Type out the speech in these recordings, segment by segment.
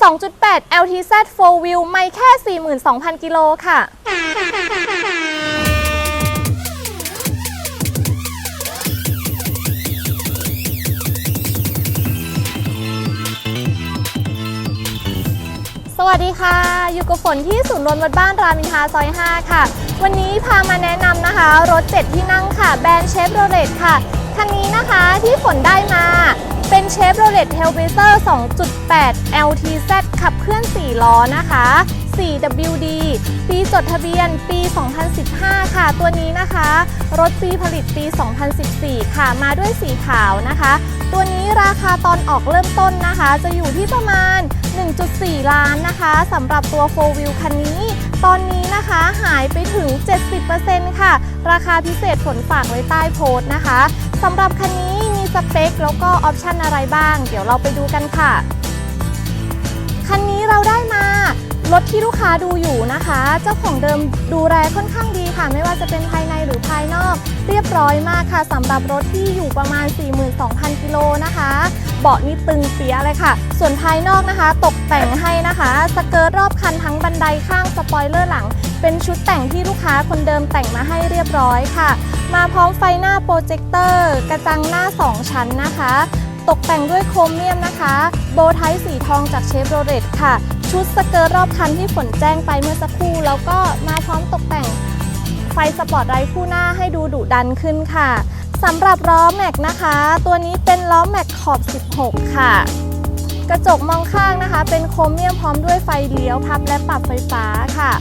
2.8 LTZ 4 Wheel ไม่แค่ 42,000 กิโลค่ะ สวัสดีค่ะ อยู่กับฝนที่ศูนย์รวมรถบ้านรามินทาซอย 5 ค่ะ วันนี้พามาแนะนำนะคะ รถ 7 ที่นั่งค่ะ แบรนด์เชฟโรเลตค่ะ คันนี้นะคะที่ฝนได้มา เป็นเชฟโรเลตเทลเบเซอร์ 2.8 LTZ ขับเคลื่อน 4 ล้อนะคะ 4WD ปีจดทะเบียนปี 2015 ค่ะ ตัวนี้นะคะ รถปีผลิตปี 2014 ค่ะ มาด้วยสีขาวนะคะ ตัวนี้ราคาตอนออกเริ่มต้นนะคะ จะอยู่ที่ประมาณ 1.4 ล้านนะคะสำหรับตัว 4 Wheel คันนี้ ตอนนี้นะคะหายไปถึง 70%ค่ะ ราคาพิเศษผลฝากไว้ใต้โพสต์นะคะสำหรับคันนี้ สเปค แล้วก็ออปชันอะไรบ้าง เดี๋ยวเราไปดูกันค่ะ คันนี้เราได้มารถที่ลูกค้าดูอยู่นะคะ เจ้าของเดิมดูแลค่อนข้างดีค่ะ ไม่ว่าจะเป็นภายในหรือภายนอก เรียบร้อยมากค่ะสำหรับรถที่อยู่ประมาณ 42,000 กิโลนะคะ เบาะนี่ตึงเปียเลยค่ะ ส่วนภายนอกนะคะ ตกแต่งให้นะคะ สเกิร์ตรอบคันทั้งบันไดข้างสปอยเลอร์หลัง เป็นชุดแต่งที่ลูกค้าคนเดิมแต่งมาให้เรียบร้อยค่ะ มาพร้อมไฟหน้าโปรเจคเตอร์ กระจังหน้า 2 ชั้นนะคะ ตกแต่งด้วยโครเมียมนะคะ โบว์ไทสีทองจากเชฟโรเลตค่ะ ชุดสเกิร์ตรอบคันที่ฝนแจ้งไปเมื่อสักครู่ แล้วก็มาพร้อมตกแต่งไฟสปอร์ตไลท์คู่หน้าให้ดูดุดันขึ้นค่ะ สำหรับล้อแม็กนะคะ ตัวนี้เป็นล้อแม็กขอบ 16 ค่ะ กระจกมองข้างนะคะ เป็นโครเมียมพร้อมด้วยไฟเลี้ยวพับและปรับไฟฟ้าค่ะ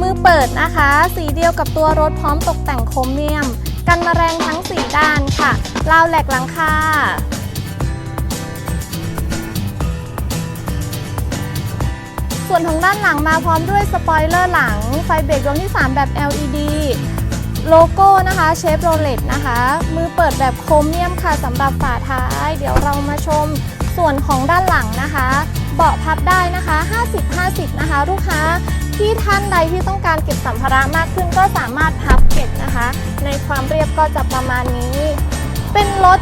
มือเปิดนะคะ สีเดียวกับตัวรถพร้อมตกแต่งโครเมียม กันแมลงทั้ง 4 ด้านค่ะราวแหลกหลังคาส่วนของด้านหลังมาพร้อมด้วยสปอยเลอร์หลัง ไฟเบรกดวงที่ 3 แบบ LED โลโก้นะคะเชฟโรเลตนะคะ มือเปิดแบบโครเมียมค่ะสำหรับฝาท้าย เดี๋ยวเรามาชมส่วนของด้านหลังนะคะ เบาะพับได้นะคะ 50-50 นะคะ ลูกค้าที่ท่านใดที่ต้องการเก็บสัมภาระมากขึ้นก็สามารถพับเก็บนะคะ ในความเรียบก็จะประมาณนี้ เป็นรถ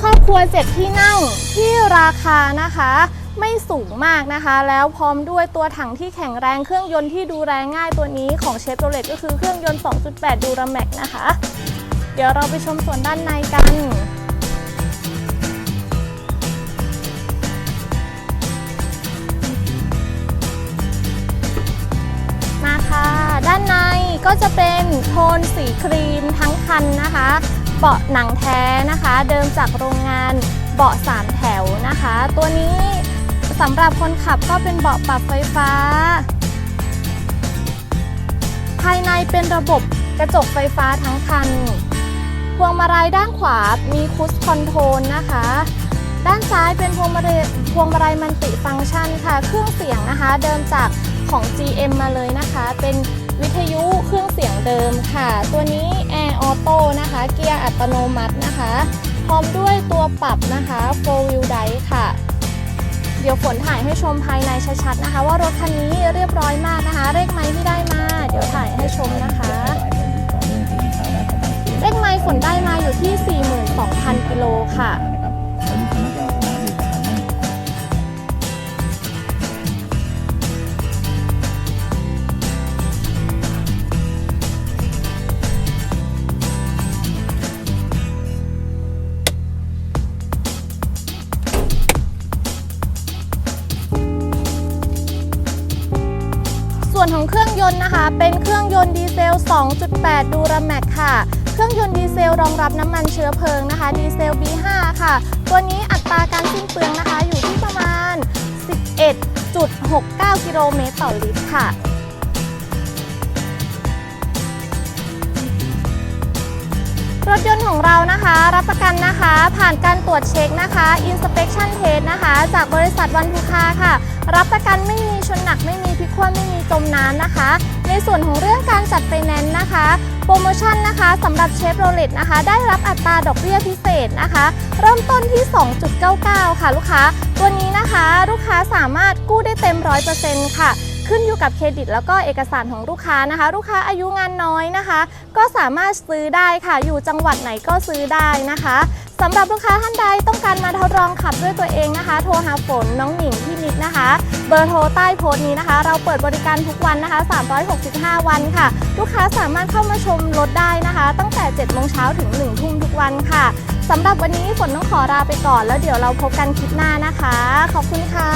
ครอบครัวเจ็ดที่นั่งที่ราคานะคะ ไม่สูงมากนะคะ แล้วพร้อมด้วยตัวถังที่แข็งแรงเครื่องยนต์ที่ดูแลง่ายตัวนี้ของเชฟโรเลตก็คือเครื่องยนต์ 2.8 ดูราแม็กนะคะ เดี๋ยวเราไปชมส่วนด้านในกันมาค่ะด้านในก็จะเป็นโทนสีครีมทั้งคันนะคะ เบาะหนังแท้นะคะ เดิมจากโรงงานเบาะ3แถวนะคะ ตัวนี้ สำหรับคนขับก็เป็นเบาะปรับไฟฟ้า ภายในเป็นระบบกระจกไฟฟ้าทั้งคัน พวงมาลัยด้านขวามีคุชคอนโทรลนะคะ ด้านซ้ายเป็นพวงมาลัยพวงมาลัยมันติฟังก์ชันค่ะ เครื่องเสียงนะคะเดิมจากของ GM มาเลยนะคะ เป็นวิทยุเครื่องเสียงเดิมค่ะ ตัวนี้ Air Auto นะคะ เกียร์อัตโนมัตินะคะ พร้อมด้วยตัวปรับนะคะ 4 wheel drive ค่ะ เดี๋ยวฝนถ่ายให้ชมภายในชัดๆนะคะ ว่ารถคันนี้เรียบร้อยมากนะคะ เลขไม้ที่ได้มา เดี๋ยวถ่ายให้ชมนะคะ เลขไม้ฝนได้มาอยู่ที่ 42,000กิโลค่ะ ส่วนของเครื่องยนต์นะคะ เป็นเครื่องยนต์ดีเซล 2.8 ดูราแม็กค่ะ เครื่องยนต์ดีเซลรองรับน้ำมันเชื้อเพลิงนะคะ ดีเซล B5 ค่ะ ตัวนี้อัตราการสิ้นเปลืองนะคะ อยู่ที่ประมาณ 11.69 กิโลเมตรต่อลิตรค่ะ รถยนต์ของเรานะคะ รับประกันนะคะ ผ่านการตรวจเช็คนะคะ Inspection Test นะคะ จากบริษัทวันภูคาค่ะ รับประกันไม่มีชนหนักไม่มีพิคว่ำไม่มีจมน้ำนะคะ ในส่วนของเรื่องการจัดไฟแนนซ์นะคะ โปรโมชั่นนะคะสำหรับเชฟโรเลตนะคะ ได้รับอัตราดอกเบี้ยพิเศษนะคะ เริ่มต้นที่ 2.99 ค่ะลูกค้า ตัวนี้นะคะ ลูกค้าสามารถกู้ได้เต็ม 100%ค่ะ ขึ้นอยู่กับเครดิต แล้วก็เอกสารของลูกค้านะคะ ลูกค้าอายุงานน้อยนะคะ ก็สามารถซื้อได้ค่ะ อยู่จังหวัดไหนก็ซื้อได้นะคะสำหรับลูกค้าท่านใดต้องการมาทดลองขับด้วยตัวเองนะคะ โทรหาฝนน้องหนิงพี่มิกนะคะ เบอร์โทรใต้โพสต์นี้นะคะ เราเปิดบริการทุกวันนะคะ 365 วันค่ะ ลูกค้าสามารถเข้ามาชมรถได้นะคะ ตั้งแต่ 7 โมงเช้าถึง 1 ทุ่มทุกวันค่ะสำหรับวันนี้ฝนต้องขอลาไปก่อน แล้วเดี๋ยวเราพบกันคลิปหน้านะคะ ขอบคุณค่ะ